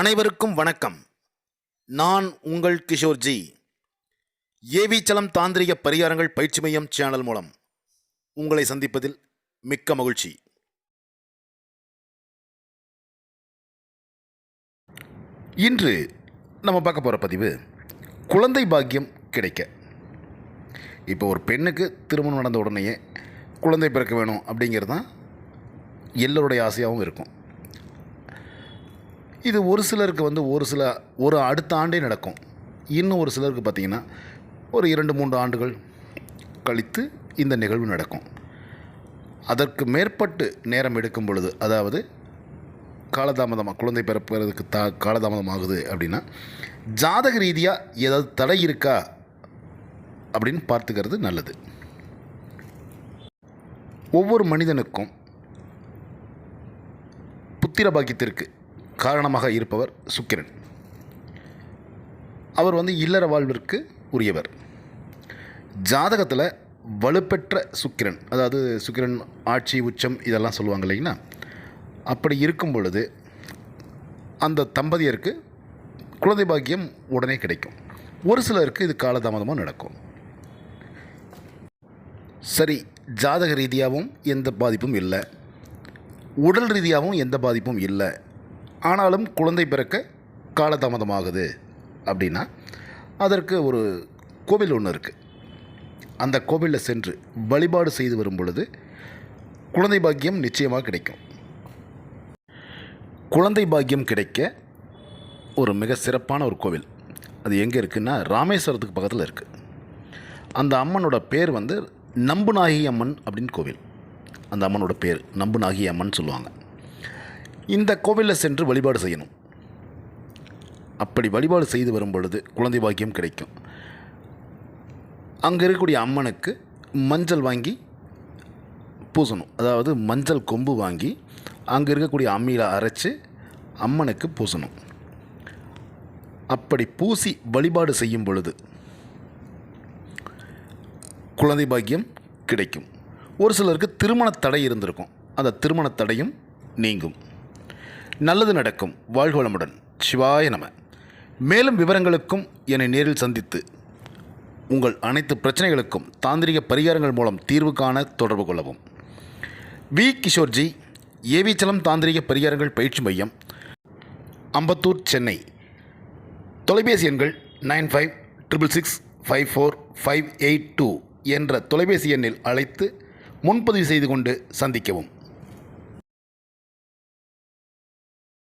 அனைவருக்கும் வணக்கம். நான் உங்கள் கிஷோர்ஜி ஏவிச்சலம் தாந்திரிக பரிகாரங்கள் பயிற்சி மையம் சேனல் மூலம் உங்களை சந்திப்பதில் மிக்க மகிழ்ச்சி. இன்று நம்ம பார்க்க போகிற பதிவு குழந்தை பாக்கியம் கிடைக்க. இப்போ ஒரு பெண்ணுக்கு திருமணம் நடந்த உடனேயே குழந்தை பிறக்க வேணும் அப்படிங்கிறது தான் எல்லோருடைய ஆசையாகவும் இருக்கும். இது ஒரு சிலருக்கு வந்து ஒரு சில ஒரு அடுத்த ஆண்டே நடக்கும். இன்னும் ஒரு சிலருக்கு பார்த்திங்கன்னா ஒரு இரண்டு மூன்று ஆண்டுகள் கழித்து இந்த நிகழ்வு நடக்கும். அதற்கு மேற்பட்டு நேரம் எடுக்கும் பொழுது அதாவது காலதாமதமாக குழந்தை பிறப்பதற்கு தா காலதாமதம் ஆகுது அப்படின்னா ஜாதக ரீதியாக ஏதாவது தடை இருக்கா அப்படின்னு பார்த்துக்கிறது நல்லது. ஒவ்வொரு மனிதனுக்கும் புத்திர பாக்கியத்திற்கு காரணமாக இருப்பவர் சுக்கிரன். அவர் வந்து இல்லற வாழ்விற்கு உரியவர். ஜாதகத்தில் வலுப்பெற்ற சுக்கிரன் அதாவது சுக்கிரன் ஆட்சி உச்சம் இதெல்லாம் சொல்லுவாங்க இல்லைங்களா? அப்படி இருக்கும் பொழுது அந்த தம்பதியருக்கு குழந்தை பாக்கியம் உடனே கிடைக்கும். ஒரு சிலருக்கு இது காலதாமதமாக நடக்கும். சரி ஜாதக ரீதியாகவும் எந்த பாதிப்பும் இல்லை. உடல் ரீதியாகவும் எந்த பாதிப்பும் இல்லை. ஆனாலும் குழந்தை பிறக்க காலதாமதமாகுது அப்படின்னா அதற்கு ஒரு கோவில் ஒன்று இருக்குது அந்த கோவிலில் சென்று வழிபாடு செய்து வரும் பொழுது குழந்தை பாக்கியம் நிச்சயமாக கிடைக்கும். குழந்தை பாக்கியம் கிடைக்க ஒரு மிக சிறப்பான ஒரு கோவில். அது எங்கே இருக்குன்னா ராமேஸ்வரத்துக்கு பக்கத்தில் இருக்குது அந்த அம்மனோட பேர் வந்து நம்புநாகி அம்மன் அப்படின்னு கோவில். அந்த அம்மனோட பேர் நம்புநாகி அம்மன் சொல்லுவாங்க. இந்த கோவிலில் சென்று வழிபாடு செய்யணும். அப்படி வழிபாடு செய்து வரும் பொழுது குழந்தை பாக்கியம் கிடைக்கும். அங்கே இருக்கக்கூடிய அம்மனுக்கு மஞ்சள் வாங்கி பூசணும். அதாவது மஞ்சள் கொம்பு வாங்கி அங்கே இருக்கக்கூடிய அம்மியில் அரைச்சி அம்மனுக்கு பூசணும். அப்படி பூசி வழிபாடு செய்யும் பொழுது குழந்தை பாக்கியம் கிடைக்கும். ஒரு சிலருக்கு திருமண தடை இருந்திருக்கும். அந்த திருமண தடையும் நீங்கும். நல்லது நடக்கும். வாழ்வளமுடன் சிவாய நம. மேலும் விவரங்களுக்கும் என்னை நேரில் சந்தித்து உங்கள் அனைத்து பிரச்சனைகளுக்கும் தாந்திரிக பரிகாரங்கள் மூலம் தீர்வு காண தொடர்பு கொள்ளவும். வி. கிஷோர்ஜி ஏவிச்சலம் தாந்திரிக பரிகாரங்கள் பயிற்சி மையம் அம்பத்தூர் சென்னை. தொலைபேசி எண்கள் nine five triple six five four five eight two என்ற தொலைபேசி எண்ணில் அழைத்து முன்பதிவு செய்து கொண்டு சந்திக்கவும்.